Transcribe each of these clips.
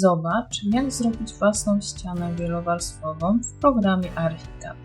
Zobacz, jak zrobić własną ścianę wielowarstwową w programie Archicad.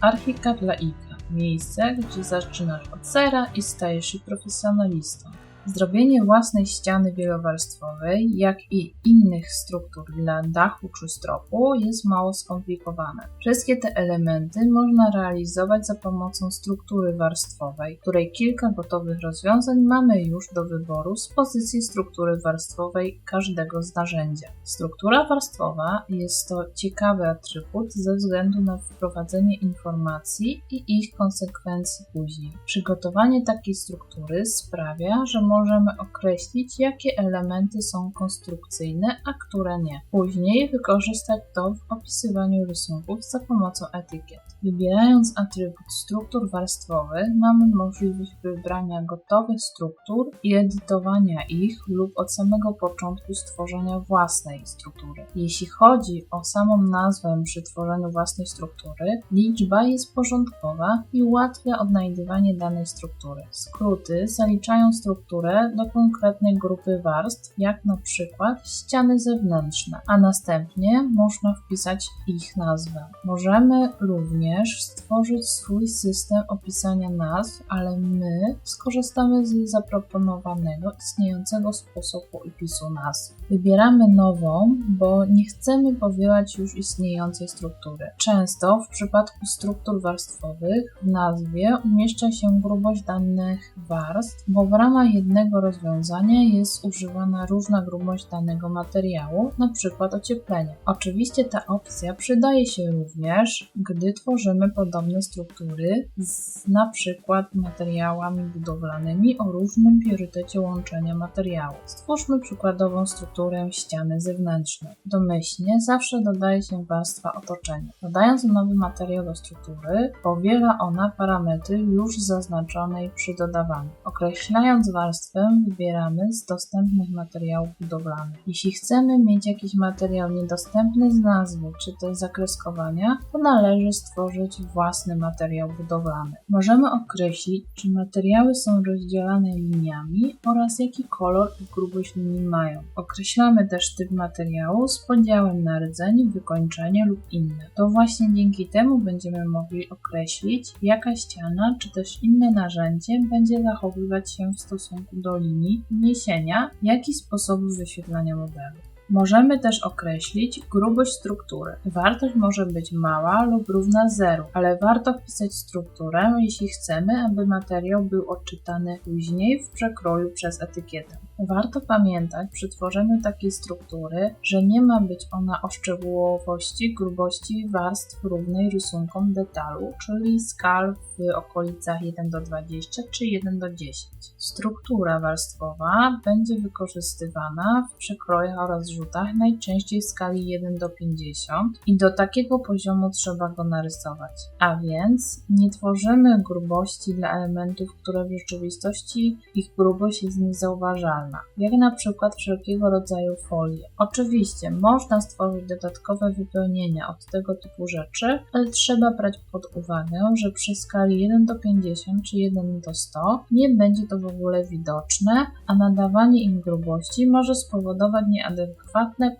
Archicad Laika miejsce, gdzie zaczynasz od zera i stajesz się profesjonalistą. Zrobienie własnej ściany wielowarstwowej, jak i innych struktur dla dachu czy stropu jest mało skomplikowane. Wszystkie te elementy można realizować za pomocą struktury warstwowej, której kilka gotowych rozwiązań mamy już do wyboru z pozycji struktury warstwowej każdego z narzędzia. Struktura warstwowa jest to ciekawy atrybut ze względu na wprowadzenie informacji i ich konsekwencji później. Przygotowanie takiej struktury sprawia, że możemy określić, jakie elementy są konstrukcyjne, a które nie. Później wykorzystać to w opisywaniu rysunków za pomocą etykiet. Wybierając atrybut struktur warstwowych, mamy możliwość wybrania gotowych struktur i edytowania ich lub od samego początku stworzenia własnej struktury. Jeśli chodzi o samą nazwę przy tworzeniu własnej struktury, liczba jest porządkowa i ułatwia odnajdywanie danej struktury. Skróty zaliczają strukturę do konkretnej grupy warstw, jak na przykład ściany zewnętrzne, a następnie można wpisać ich nazwę. Możemy również stworzyć swój system opisania nazw, ale my skorzystamy z zaproponowanego istniejącego sposobu opisu nazw. Wybieramy nową, bo nie chcemy powielać już istniejącej struktury. Często w przypadku struktur warstwowych w nazwie umieszcza się grubość danych warstw, bo w ramach jednego rozwiązania jest używana różna grubość danego materiału, np. ocieplenie. Oczywiście ta opcja przydaje się również, gdy tworzymy podobne struktury z np. materiałami budowlanymi o różnym priorytecie łączenia materiału. Stwórzmy przykładową strukturę ściany zewnętrznej. Domyślnie zawsze dodaje się warstwa otoczenia. Dodając nowy materiał do struktury, powiela ona parametry już zaznaczonej przy dodawaniu. Określając warstwę, wybieramy z dostępnych materiałów budowlanych. Jeśli chcemy mieć jakiś materiał niedostępny z nazwy czy też zakreskowania, to należy stworzyć własny materiał budowlany. Możemy określić, czy materiały są rozdzielane liniami oraz jaki kolor i grubość linii mają. Określamy też typ materiału z podziałem na rdzeń, wykończenie lub inne. To właśnie dzięki temu będziemy mogli określić, jaka ściana czy też inne narzędzie będzie zachowywać się w stosunku do linii, wniesienia, jak i sposobu wyświetlania modelu. Możemy też określić grubość struktury. Wartość może być mała lub równa zeru, ale warto wpisać strukturę, jeśli chcemy, aby materiał był odczytany później w przekroju przez etykietę. Warto pamiętać przy tworzeniu takiej struktury, że nie ma być ona o szczegółowości grubości warstw równej rysunkom detalu, czyli skal w okolicach 1 do 20 czy 1 do 10. Struktura warstwowa będzie wykorzystywana w przekrojach oraz rzutach najczęściej w skali 1 do 50 i do takiego poziomu trzeba go narysować. A więc nie tworzymy grubości dla elementów, które w rzeczywistości ich grubość jest niezauważalna, jak na przykład wszelkiego rodzaju folie. Oczywiście można stworzyć dodatkowe wypełnienia od tego typu rzeczy, ale trzeba brać pod uwagę, że przy skali 1 do 50 czy 1 do 100 nie będzie to w ogóle widoczne, a nadawanie im grubości może spowodować nieadekwatne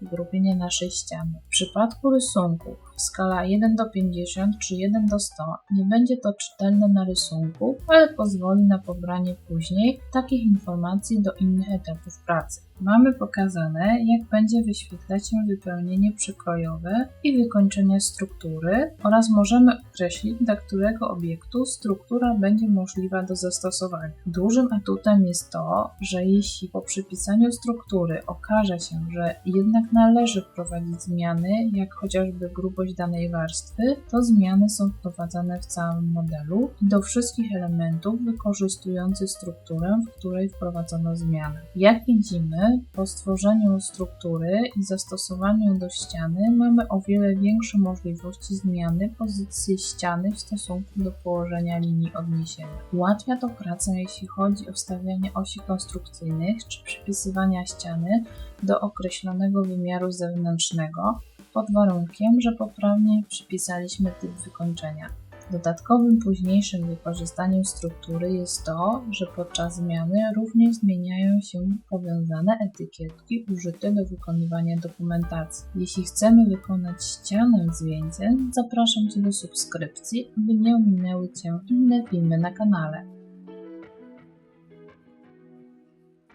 pogrubienie naszej ściany. W przypadku rysunków skala 1 do 50 czy 1 do 100 nie będzie to czytelne na rysunku, ale pozwoli na pobranie później takich informacji do innych etapów pracy. Mamy pokazane, jak będzie wyświetlać się wypełnienie przekrojowe i wykończenie struktury oraz możemy określić, dla którego obiektu struktura będzie możliwa do zastosowania. Dużym atutem jest to, że jeśli po przypisaniu struktury okaże się, że jednak należy wprowadzić zmiany, jak chociażby grubość danej warstwy, to zmiany są wprowadzane w całym modelu i do wszystkich elementów wykorzystujących strukturę, w której wprowadzono zmianę. Jak widzimy, po stworzeniu struktury i zastosowaniu do ściany mamy o wiele większe możliwości zmiany pozycji ściany w stosunku do położenia linii odniesienia. Ułatwia to pracę, jeśli chodzi o wstawianie osi konstrukcyjnych czy przypisywania ściany do określonego wymiaru zewnętrznego, pod warunkiem, że poprawnie przypisaliśmy typ wykończenia. Dodatkowym późniejszym wykorzystaniem struktury jest to, że podczas zmiany również zmieniają się powiązane etykietki użyte do wykonywania dokumentacji. Jeśli chcemy wykonać ścianę zdjęciem, zapraszam Cię do subskrypcji, aby nie ominęły Cię inne filmy na kanale.